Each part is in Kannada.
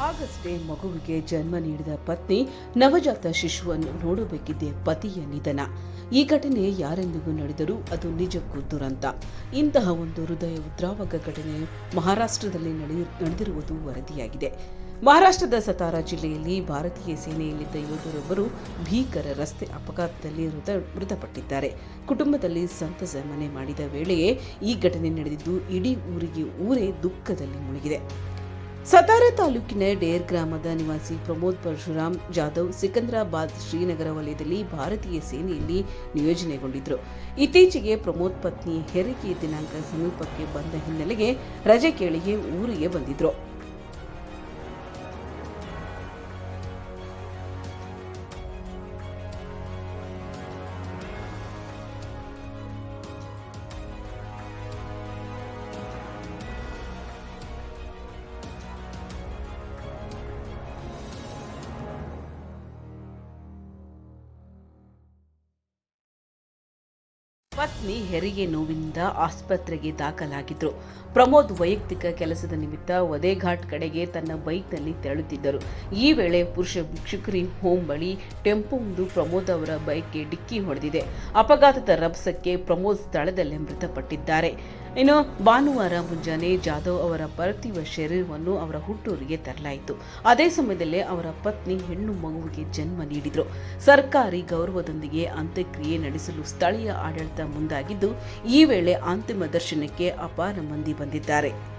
ಆಗಷ್ಟೇ ಮಗುವಿಗೆ ಜನ್ಮ ನೀಡಿದ ಪತ್ನಿ ನವಜಾತ ಶಿಶುವನ್ನು ನೋಡಬೇಕಿದ್ದೇ ಪತಿಯ ನಿಧನ. ಈ ಘಟನೆ ಯಾರೆಂದಿಗೂ ನಡೆದರೂ ಅದು ನಿಜಕ್ಕೂ ದುರಂತ. ಇಂತಹ ಒಂದು ಹೃದಯ ಉದ್ರಾವಕ ಘಟನೆ ಮಹಾರಾಷ್ಟ್ರದಲ್ಲಿ ನಡೆಯ- ನಡೆದಿರುವುದು ವರದಿಯಾಗಿದೆ. ಮಹಾರಾಷ್ಟ್ರದ ಸತಾರಾ ಜಿಲ್ಲೆಯಲ್ಲಿ ಭಾರತೀಯ ಸೇನೆಯಲ್ಲಿದ್ದ ಯೋಧರೊಬ್ಬರು ಭೀಕರ ರಸ್ತೆ ಅಪಘಾತದಲ್ಲಿ ಮೃತ, ಮೃತಪಟ್ಟಿದ್ದಾರೆ. ಕುಟುಂಬದಲ್ಲಿ ಸಂತಸ ಮನೆ ಮಾಡಿದ ವೇಳೆಯೇ ಈ ಘಟನೆ ನಡೆದಿದ್ದು ಇಡೀ ಊರಿಗೆ ಊರೇ ದುಃಖದಲ್ಲಿ ಮುಳುಗಿದೆ. ಸತಾರಾ ತಾಲೂಕಿನ ಡೇರ್ ಗ್ರಾಮದ ನಿವಾಸಿ ಪ್ರಮೋದ್ ಪರಶುರಾಮ್ ಜಾಧವ್ ಸಿಕಂದ್ರಾಬಾದ್ ಶ್ರೀನಗರ ವಲಯದಲ್ಲಿ ಭಾರತೀಯ ಸೇನೆಯಲ್ಲಿ ನಿಯೋಜನೆಗೊಂಡಿದ್ದರು ಇತ್ತೀಚೆಗೆ ಪ್ರಮೋದ್ ಪತ್ನಿ ಹೆರಿಗೆ ದಿನಾಂಕ ಸಮೀಪಕ್ಕೆ ಬಂದ ಹಿನ್ನೆಲೆಗೆ ರಜೆ ಕೇಳಿಗೆ ಊರಿಗೆ ಬಂದಿದ್ರು. ಪತ್ನಿ ಹೆರಿಗೆ ನೋವಿನಿಂದ ಆಸ್ಪತ್ರೆಗೆ ದಾಖಲಾಗಿದ್ದರು ಪ್ರಮೋದ್ ವೈಯಕ್ತಿಕ ಕೆಲಸದ ನಿಮಿತ್ತ ವದೇಘಾಟ್ ಕಡೆಗೆ ತನ್ನ ಬೈಕ್ನಲ್ಲಿ ತೆರಳುತ್ತಿದ್ದರು. ಈ ವೇಳೆ ಪುರುಷ ಭಿಕ್ಷುಕರಿ ಹೋಮ್ ಬಳಿ ಟೆಂಪೋ ಒಂದು ಪ್ರಮೋದ್ ಅವರ ಬೈಕ್ಗೆ ಡಿಕ್ಕಿ ಹೊಡೆದಿದೆ. ಅಪಘಾತದ ರಭಸಕ್ಕೆ ಪ್ರಮೋದ್ ಸ್ಥಳದಲ್ಲೇ ಮೃತಪಟ್ಟಿದ್ದಾರೆ. ಇನ್ನು ಭಾನುವಾರ ಮುಂಜಾನೆ ಜಾಧವ್ ಅವರ ಪಾರ್ಥಿವ ಶರೀರವನ್ನು ಅವರ ಹುಟ್ಟೂರಿಗೆ ತರಲಾಯಿತು. ಅದೇ ಸಮಯದಲ್ಲೇ ಅವರ ಪತ್ನಿ ಹೆಣ್ಣು ಮಗುವಿಗೆ ಜನ್ಮ ನೀಡಿದರು. ಸರ್ಕಾರಿ ಗೌರವದೊಂದಿಗೆ ಅಂತ್ಯಕ್ರಿಯೆ ನಡೆಸಲು ಸ್ಥಳೀಯ ಆಡಳಿತ ಮುಂದಾಗಿದ್ದು, ಈ ವೇಳೆ ಅಂತಿಮ ದರ್ಶನಕ್ಕೆ ಅಪಾರ ಮಂದಿ ಬಂದಿದ್ದಾರೆ.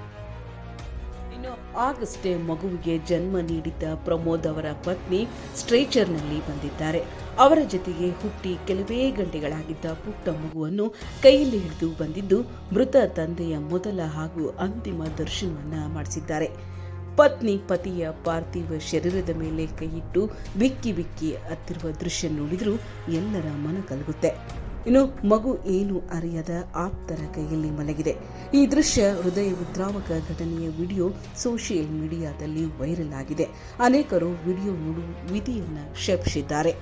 ಆಗಷ್ಟೇ ಮಗುವಿಗೆ ಜನ್ಮ ನೀಡಿದ್ದ ಪ್ರಮೋದ್ ಅವರ ಪತ್ನಿ ಸ್ಟ್ರೇಚರ್ನಲ್ಲಿ ಬಂದಿದ್ದಾರೆ. ಅವರ ಜೊತೆಗೆ ಹುಟ್ಟಿ ಕೆಲವೇ ಗಂಟೆಗಳಾಗಿದ್ದ ಪುಟ್ಟ ಮಗುವನ್ನು ಕೈಯಲ್ಲಿ ಹಿಡಿದು ಬಂದಿದ್ದು ಮೃತ ತಂದೆಯ ಮೊದಲ ಹಾಗೂ ಅಂತಿಮ ದರ್ಶನವನ್ನ ಮಾಡಿಸಿದ್ದಾರೆ. ಪತ್ನಿ ಪತಿಯ ಪಾರ್ಥಿವ ಶರೀರದ ಮೇಲೆ ಕೈಯಿಟ್ಟು ಬಿಕ್ಕಿ ಬಿಕ್ಕಿ ಹತ್ತಿರುವ ದೃಶ್ಯ ನೋಡಿದರೂ ಎಲ್ಲರ ಮನ ಕಲಗುತ್ತೆ. ಇನ್ನು ಮಗು ಏನು ಅರಿಯದ ಆಪ್ತರ ಕೈಯಲ್ಲಿ ಮಲಗಿದೆ. ಈ ದೃಶ್ಯ ಹೃದಯ ಉದ್ರಾವಕ ಘಟನೆಯ ವಿಡಿಯೋ ಸೋಷಿಯಲ್ ಮೀಡಿಯಾದಲ್ಲಿ ವೈರಲ್ ಆಗಿದೆ. ಅನೇಕರು ವಿಡಿಯೋ ನೋಡುವ ವಿಧಿಯನ್ನು ಶಪಿಸಿದ್ದಾರೆ.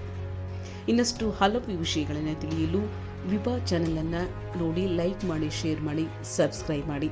ಇನ್ನಷ್ಟು ಹಲವು ವಿಷಯಗಳನ್ನು ತಿಳಿಯಲು ವಿಭಾ ಚಾನೆಲ್ ಅನ್ನು ನೋಡಿ ಲೈಕ್ ಮಾಡಿ, ಶೇರ್ ಮಾಡಿ, ಸಬ್ಸ್ಕ್ರೈಬ್ ಮಾಡಿ.